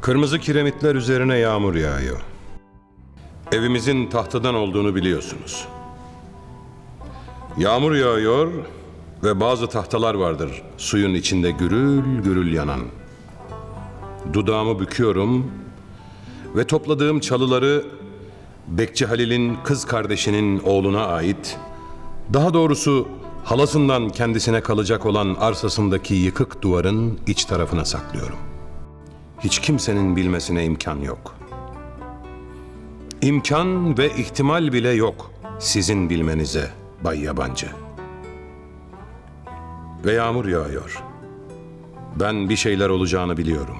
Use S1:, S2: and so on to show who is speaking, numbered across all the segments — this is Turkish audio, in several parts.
S1: Kırmızı kiremitler üzerine yağmur yağıyor. Evimizin tahtadan olduğunu biliyorsunuz. Yağmur yağıyor ve bazı tahtalar vardır suyun içinde gürül gürül yanan. Dudağımı büküyorum ve topladığım çalıları Bekçi Halil'in kız kardeşinin oğluna ait, daha doğrusu halasından kendisine kalacak olan arsasındaki yıkık duvarın iç tarafına saklıyorum. Hiç kimsenin bilmesine imkan yok. İmkan ve ihtimal bile yok sizin bilmenize Bay Yabancı. Ve yağmur yağıyor. Ben bir şeyler olacağını biliyorum.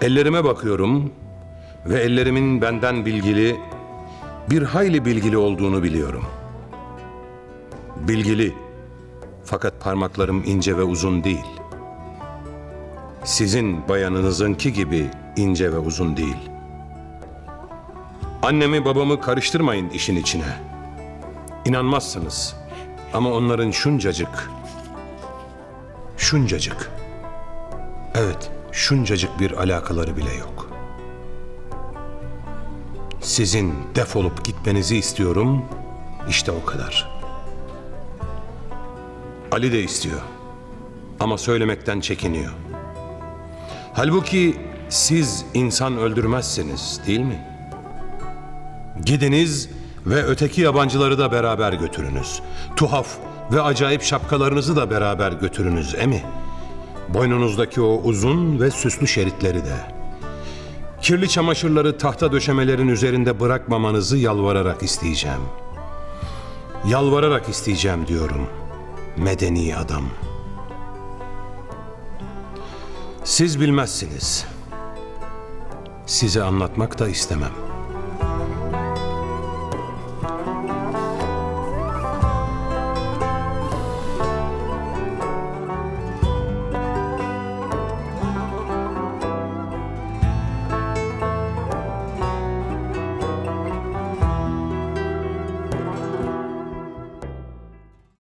S1: Ellerime bakıyorum ve ellerimin benden bilgili, bir hayli bilgili olduğunu biliyorum. Bilgili, fakat parmaklarım ince ve uzun değil. Sizin bayanınızınki gibi ince ve uzun değil. Annemi babamı karıştırmayın işin içine. İnanmazsınız ama onların şuncacık, şuncacık, evet şuncacık bir alakaları bile yok.'' Sizin defolup gitmenizi istiyorum. İşte o kadar. Ali de istiyor. Ama söylemekten çekiniyor. Halbuki siz insan öldürmezsiniz, değil mi? Gidiniz ve öteki yabancıları da beraber götürünüz. Tuhaf ve acayip şapkalarınızı da beraber götürünüz, emi? Boynunuzdaki o uzun ve süslü şeritleri de. Kirli çamaşırları tahta döşemelerin üzerinde bırakmamanızı yalvararak isteyeceğim. Yalvararak isteyeceğim diyorum. Medeni adam. Siz bilmezsiniz. Size anlatmak da istemem.